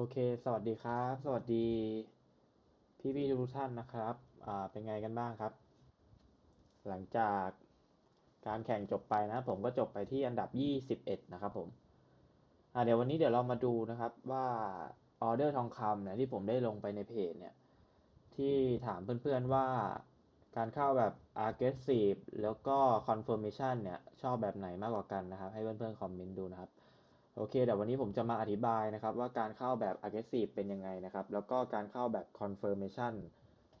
โอเค สวัสดีครับ สวัสดี พี่พี่ทุกท่านนะครับ อ่า เป็นไงกันบ้างครับ หลังจากการแข่งจบไปนะ ผมก็จบไปที่อันดับ 21 นะครับผม อ่า เดี๋ยววันนี้เดี๋ยวเรามาดูนะครับว่าออเดอร์ทองคำเนี่ยที่ผมได้ลงไปในเพจเนี่ย ที่ถามเพื่อนๆว่าการเข้าแบบ aggressive แล้วก็ confirmation เนี่ย ชอบแบบไหนมากกว่ากันนะครับ ให้เพื่อนๆคอมเมนต์ดูนะครับ โอเคเดี๋ยววันนี้ผมจะมาอธิบายนะครับว่าการเข้าแบบ aggressive เป็นยังไงนะครับ แล้วก็การเข้าแบบ confirmation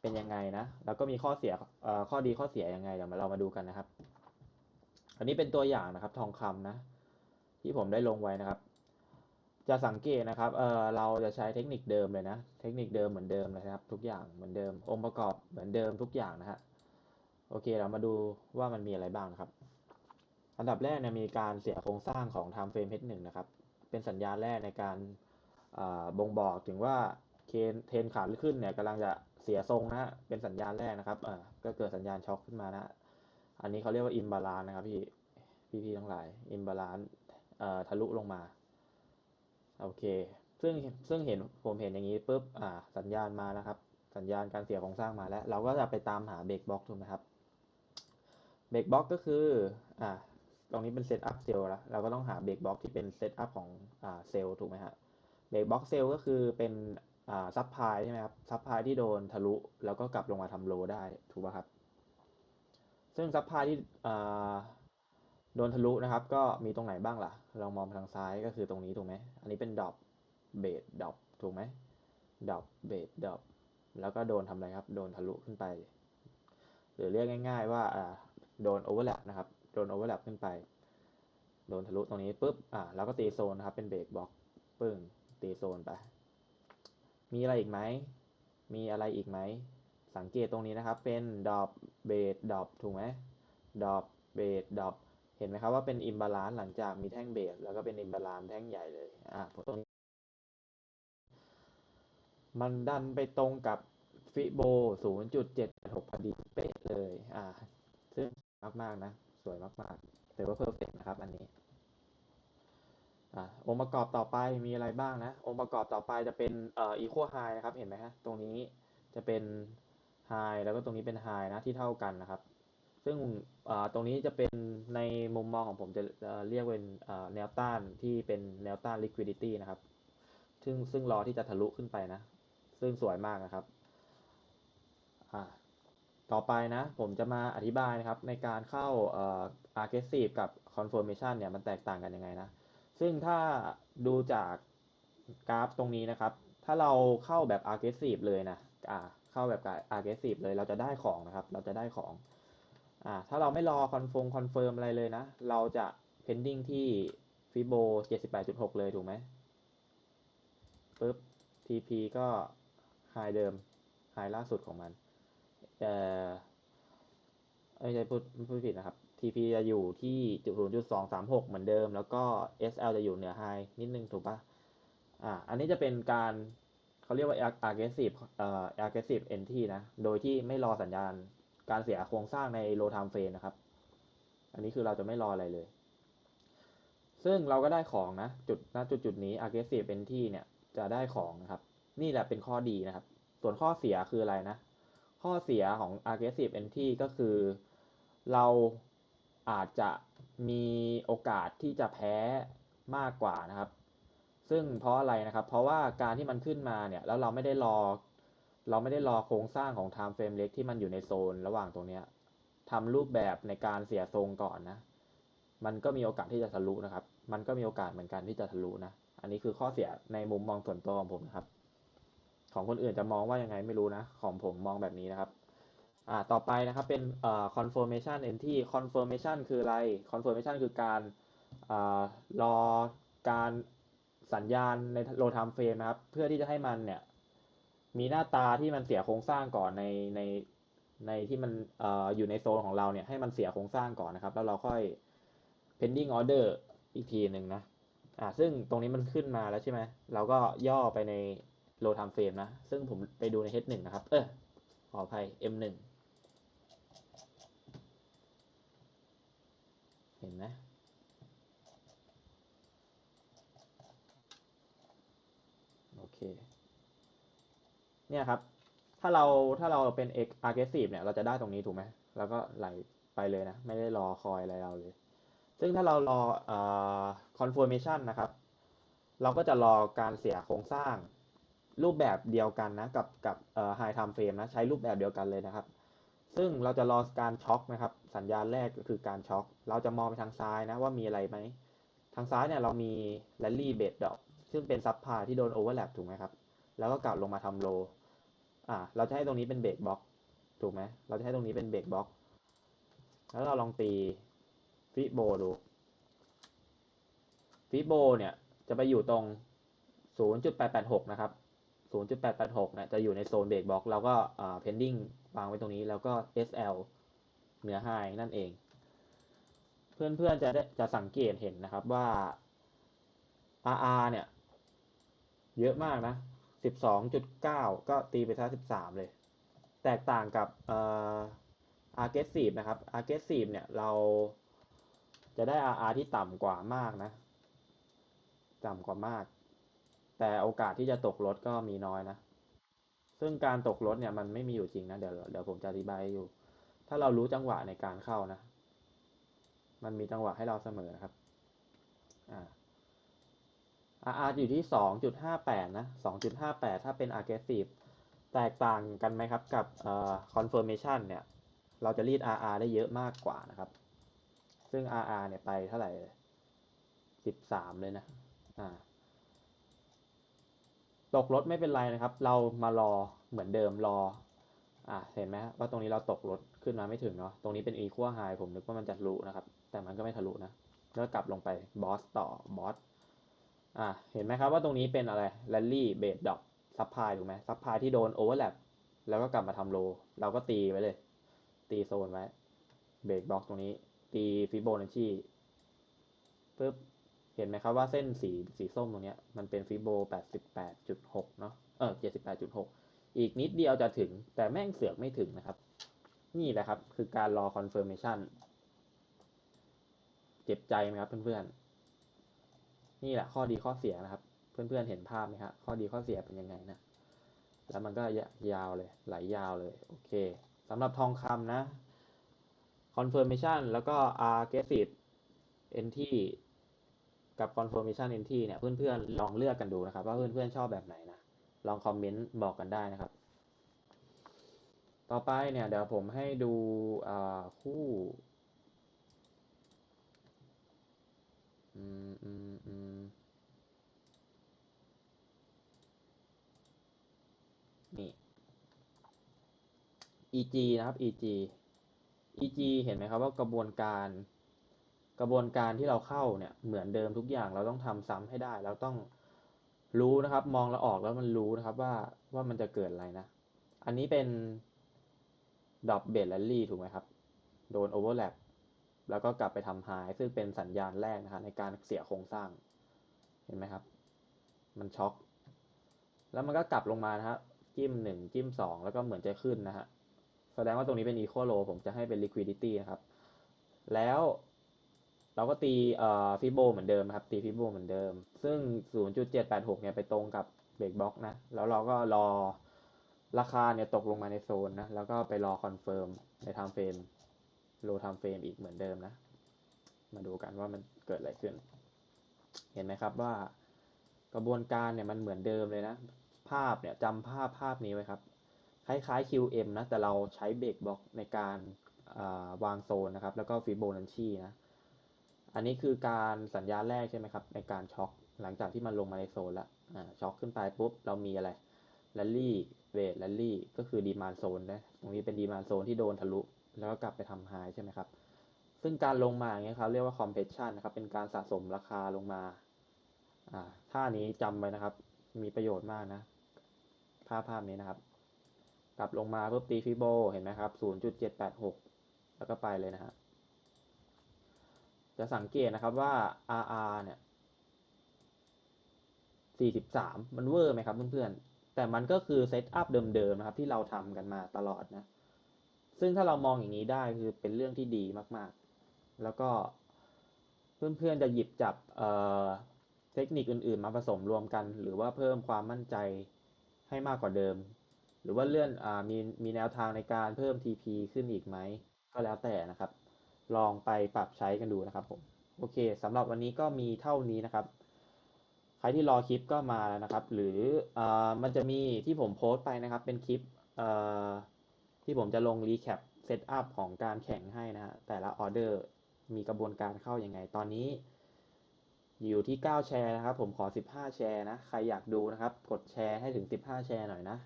เป็นยังไงนะ แล้วก็มีข้อเสียข้อดีข้อเสียยังไงเดี๋ยวมาเรามาดูกันนะครับ อันนี้เป็นตัวอย่างนะครับทองคำนะ ที่ผมได้ลงไว้นะครับ จะสังเกตนะครับเออเราจะใช้เทคนิคเดิมเลยนะ เทคนิคเดิมเหมือนเดิมนะครับ ทุกอย่างเหมือนเดิม องค์ประกอบเหมือนเดิมทุกอย่างนะฮะโอเคเรามาดูว่ามันมีอะไรบ้างนะครับ อันดับแรกเนี่ยมีการเสียโครงสร้างของ time frame H1 นะครับ เป็นสัญญาณแรกในการบ่งบอกถึงว่าเคนเทนขาขึ้นเนี่ยกำลังจะเสียทรงนะฮะเป็นสัญญาณแรกนะครับก็เกิดสัญญาณช็อคขึ้นมานะอันนี้เขาเรียกว่าอิมบาลานนะครับพี่พี่พี่ทั้งหลายอิมบาลานทะลุลงมาโอเค ซึ่งซึ่งเห็นผมเห็นอย่างนี้ปุ๊บอ่าสัญญาณมาแล้วครับ สัญญาณการเสียโครงสร้างมาแล้ว เราก็จะไปตามหาเบรกบล็อกถูกไหมครับเบรกบล็อกก็คืออ่า ตรงนี้เป็นเซตอัพเซลล์แล้วเราก็ต้องหาเบรกบล็อกที่เป็นเซตอัพของเซลล์ถูกไหมฮะเบรกบล็อกเซลล์ก็คือเป็นซับพลายใช่ไหมครับซับพลายที่โดนทะลุแล้วก็กลับลงมาทำโลได้ถูกป่ะครับ ซึ่งซับพลายที่โดนทะลุนะครับ ก็มีตรงไหนบ้างล่ะลองมองทางซ้ายก็คือตรงนี้ถูกไหมอันนี้เป็นดอปเบสดอปถูกไหมดอปเบสดอปแล้วก็โดนทำอะไรครับ โดนทะลุขึ้นไป หรือเรียกง่าย ๆ ว่าโดนโอเวอร์แลปนะครับ ดนโอเวอร์แลปขึ้นไป โดนทะลุตรงนี้ปุ๊บอ่าแล้วก็ตีโซนนะครับ เป็นเบรกบล็อกปึ้งตีโซนไป มีอะไรอีกไหม มีอะไรอีกไหม สังเกตตรงนี้นะครับ เป็นดอปเบสดอปถูกไหมดอปเบสดอปเห็นไหมครับว่าเป็นอิมบาลานซ์หลังจากมีแท่งเบสแล้วก็เป็นอิมบาลานซ์แท่งใหญ่เลยอ่าตรงนี้มันดันไปตรงกับฟิโบ 0.76พอดีเป๊ะเลย อ่า ซึ่งมาก ๆ นะ สวยมากๆถือว่าเพอร์เฟกนะครับอันนี้องค์ประกอบต่อไปมีอะไรบ้างนะ องค์ประกอบต่อไปจะเป็นเอ่อ equal high นะครับ เห็นไหมฮะ ตรงนี้จะเป็น high แล้วก็ตรงนี้เป็น high นะที่เท่ากันนะครับ ซึ่งตรงนี้จะเป็นในมุมมองของผมจะเรียกเป็นแนวต้านที่เป็นแนวต้าน liquidity นะครับ ซึ่งซึ่งรอที่จะทะลุขึ้นไปนะ ซึ่งสวยมากนะครับ ต่อไปนะผมจะมาอธิบายนะครับในการเข้า aggressive กับ confirmation เนี่ยมันแตกต่างกันยังไงนะ ซึ่งถ้าดูจากกราฟตรงนี้นะครับ ถ้าเราเข้าแบบ aggressive เลยนะอ่าเข้าแบบ aggressive เลยเราจะได้ของนะครับ เราจะได้ของอ่าถ้าเราไม่รอ confirm confirm อะไรเลยนะ เราจะ pending ที่ fibo 78.6 เลยถูกไหมปึ๊บ TP ก็ high เดิม high ล่าสุดของมัน เออไม่ใช่พูดพูดผิดนะครับ TP จะอยู่ที่จุดศูนย์จุดสองสามหกเหมือนเดิม แล้วก็ SL จะอยู่เหนือ High นิดนึงถูกปะอ่า อันนี้จะเป็นการเขาเรียกว่า aggressive เอ่อ aggressive entry นะ โดยที่ไม่รอสัญญาณการเสียโครงสร้างใน low time frame นะครับ อันนี้คือเราจะไม่รออะไรเลย ซึ่งเราก็ได้ของนะ จุดณจุดจุดนี้ aggressive entry เนี่ยจะได้ของนะครับ นี่แหละเป็นข้อดีนะครับ ส่วนข้อเสียคืออะไรนะ ข้อเสียของ aggressive entry ก็คือ เราอาจจะมีโอกาสที่จะแพ้มากกว่านะครับ ซึ่งเพราะอะไรนะครับ เพราะว่าการที่มันขึ้นมาเนี่ย แล้วเราไม่ได้รอ เราไม่ได้รอโครงสร้างของ time frame เล็กที่มันอยู่ในโซนระหว่างตรงนี้ทำรูปแบบในการเสียทรงก่อนนะ มันก็มีโอกาสที่จะทะลุนะครับ มันก็มีโอกาสเหมือนกันที่จะทะลุนะ อันนี้คือข้อเสียในมุมมองส่วนตัวของผมนะครับ ของคนอื่นจะมองว่ายังไงไม่รู้นะ ของผมมองแบบนี้นะครับ อ่า ต่อไปนะครับเป็นเอ่อ confirmation entry confirmation คืออะไร confirmation คือการอ่ารอการสัญญาณใน low time frame นะครับ เพื่อที่จะให้มันเนี่ย มีหน้าตาที่มันเสียโครงสร้างก่อนในในในที่มันอ่ออยู่ในโซนของเราเนี่ยให้มันเสียโครงสร้างก่อนนะครับ แล้วเราค่อย pending order อีกทีหนึ่งนะ อ่า ซึ่งตรงนี้มันขึ้นมาแล้วใช่ไหม เราก็ย่อไปใน โลทามเฟรมนะ ซึ่งผมไปดูใน H1 นะครับ เออขออภัย M1 เห็นไหมโอเค เนี่ยครับ ถ้าเราถ้าเราเป็น aggressive เนี่ย เราจะได้ตรงนี้ถูกไหม แล้วก็ไหลไปเลยนะ ไม่ได้รอคอยอะไรเราเลย ซึ่งถ้าเรารอออ confirmation นะครับ เราก็จะรอการเสียโครงสร้าง รูปแบบเดียวกันนะกับกับเอ่อ high time frame นะใช้รูปแบบเดียวกันเลยนะครับ ซึ่งเราจะรอการช็อคนะครับ สัญญาณแรกก็คือการช็อคเราจะมองไปทางซ้ายนะว่ามีอะไรไหมทางซ้ายเนี่ยเรามี rally bed drop ซึ่งเป็นซับพาที่โดน overlap ถูกไหมครับ แล้วก็กลับลงมาทำโลอ่าเราจะให้ตรงนี้เป็นเบรกบล็อกถูกไหมเราจะให้ตรงนี้เป็นเบรกบล็อกแล้วเราลองตีฟิโบดูฟิโบเนี่ยจะไปอยู่ตรง 0.886 นะครับ 0.886เนี่ยจะอยู่ในโซนเบรกบล็อกแล้วก็อ่า pending วางไว้ตรงนี้แล้วก็ SL เหนือ high นั่นเอง เพื่อนๆจะได้จะสังเกตเห็นนะครับว่า RR เนี่ย เยอะมากนะ 12.9 ก็ตีไปซะ13 เลย แตกต่างกับเอ่อ aggressive นะครับ aggressive เนี่ยเราจะได้ RR ที่ต่ำกว่ามากนะ ต่ำกว่ามาก แต่โอกาสที่จะตกรถก็มีน้อยนะ ซึ่งการตกรถเนี่ยมันไม่มีอยู่จริงนะ เดี๋ยวเดี๋ยวผมจะอธิบายอยู่ ถ้าเรารู้จังหวะในการเข้านะ มันมีจังหวะให้เราเสมอนะครับ อ่า RR อยู่ที่ 2.58 นะ 2.58 ถ้าเป็น aggressive แตกต่างกันไหมครับกับอ่อ confirmation เนี่ย เราจะรีด RR ได้เยอะมากกว่านะครับ ซึ่ง RR เนี่ยไปเท่าไหร่เลย13 เลยนะ อ่า ตกรถไม่เป็นไรนะครับ เรามารอเหมือนเดิมรอ อ่าเห็นไหมว่าตรงนี้เราตกรถขึ้นมาไม่ถึงเนาะตรงนี้เป็น equal high ผมนึกว่ามันจะทะลุนะครับ แต่มันก็ไม่ทะลุนะแล้วกลับลงไปบอสต่อบอสอ่าเห็นไหมครับว่าตรงนี้เป็นอะไร rally base drop supply ถูกไหม supply ที่โดน overlap แลปแล้วก็กลับมาทำโล เราก็ตีไว้เลย ตีโซนไว้เบรกบล็อกตรงนี้ ตีฟิโบนัชชีปึ๊บ เห็นไหมครับว่าเส้นสีสีส้มตรงนี้มันเป็นฟิโบ 88.6 เนาะเออ78.6 อีกนิดเดียวจะถึง แต่แม่งเสือกไม่ถึงนะครับ นี่แหละครับ คือการรอ confirmation เจ็บใจไหมครับเพื่อนๆ นี่แหละข้อดีข้อเสียนะครับ เพื่อนๆเห็นภาพไหมครับข้อดีข้อเสียเป็นยังไงนะ แล้วมันก็ยาวเลย ไหลยาวเลย โอเคสำหรับทองคำนะ confirmation แล้วก็ aggressive entry กับ confirmation entry เนี่ย เพื่อนๆลองเลือกกันดูนะครับ ว่าเพื่อนๆชอบแบบไหนนะ ลองคอมเมนต์บอกกันได้นะครับ ต่อไปเนี่ย เดี๋ยวผมให้ดูคู่อืมอืมอืมนี่ EG นะครับ EG EG เห็นไหมครับว่ากระบวนการ กระบวนการที่เราเข้าเนี่ยเหมือนเดิมทุกอย่างเราต้องทำซ้ำให้ได้เราต้องรู้นะครับ มองแล้วออกแล้วมันรู้นะครับว่าว่ามันจะเกิดอะไรนะ อันนี้เป็นดอ p เบดแลลี่ถูกไหมครับ โดนโอเวอร์แลปแล้วก็กลับไปทำไฮซึ่งเป็นสัญญาณแรกนะครับในการเสียโครงสร้าง เห็นไหมครับ มันช็อคแล้วมันก็กลับลงมานะฮะจิ้มหนึ่งจิ้มสองแล้วก็เหมือนจะขึ้นนะฮะ แสดงว่าตรงนี้เป็น equal low ผมจะให้เป็น liquidity นะครับ แล้ว เราก็ตีฟิโบเหมือนเดิมครับ ตีฟิโบเหมือนเดิม ซึ่ง 0.786 เนี่ยไปตรงกับเบรกบล็อกนะ แล้วเราก็รอราคาเนี่ยตกลงมาในโซนนะ แล้วก็ไปรอคอนเฟิร์มในไทม์เฟรมโลไทม์เฟรมอีกเหมือนเดิมนะ มาดูกันว่ามันเกิดอะไรขึ้น เห็นไหมครับว่ากระบวนการเนี่ยมันเหมือนเดิมเลยนะ ภาพเนี่ยจำภาพภาพนี้ไว้ครับ คล้ายๆ QM นะ แต่เราใช้เบรกบล็อกในการวางโซนนะครับ แล้วก็ฟิโบนัชชีนะ อันนี้คือการสัญญาณแรกใช่ไหมครับ ในการช็อคหลังจากที่มันลงมาในโซนแล้วช็อคขึ้นไปปุ๊บ เรามีอะไรแลลี่เวทแลลี่ก็คือดีมานโซนนะตรงนี้เป็นดีมานโซนที่โดนทะลุ แล้วก็กลับไปทำไฮใช่ไหมครับ ซึ่งการลงมาอย่างเงี้ยครับเรียกว่าคอมเพรสชันนะครับ เป็นการสะสมราคาลงมาอ่าท่านี้จำไว้นะครับ มีประโยชน์มากนะภาพภาพนี้นะครับ กลับลงมาเพิ่มตีฟิโบเห็นไหมครับ 0.786 แล้วก็ไปเลยนะฮะ จะสังเกตนะครับว่า RR เนี่ย43 มันเวอร์ไหมครับเพื่อนๆ แต่มันก็คือเซตอัพเดิมๆนะครับ ที่เราทำกันมาตลอดนะ ซึ่งถ้าเรามองอย่างนี้ได้คือเป็นเรื่องที่ดีมากๆ แล้วก็เพื่อนๆจะหยิบจับเเทคนิคอื่นๆ มาผสมรวมกัน หรือว่าเพิ่มความมั่นใจให้มากกว่าเดิม หรือว่าเลื่อนอมีมีแนวทางในการเพิ่ม TP ขึ้นอีกไหม ก็แล้วแต่นะครับ ลองไปปรับใช้กันดูนะครับผมโอเคสำหรับวันนี้ก็มีเท่านี้นะครับ ใครที่รอคลิปก็มาแล้วนะครับ หรืออมันจะมีที่ผมโพสต์ไปนะครับ เป็นคลิปที่ผมจะลงรีแคปเซตอัพของการแข่งให้นะฮะแต่ละออเดอร์มีกระบวนการเข้ายัางไง ตอนนี้ อยู่ที่ 9 แชร์นะครับ ผมขอ 15 แชร์นะ ใครอยากดูนะครับ กดแชร์ให้ถึง 15 แชร์หน่อยนะ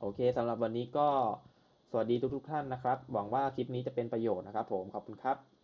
โอเคสำหรับวันนี้ก็ วัสดีทุกๆท่านนะครับ หวังว่าคลิปนี้จะเป็นประโยชน์นะครับผม ขอบคุณครับ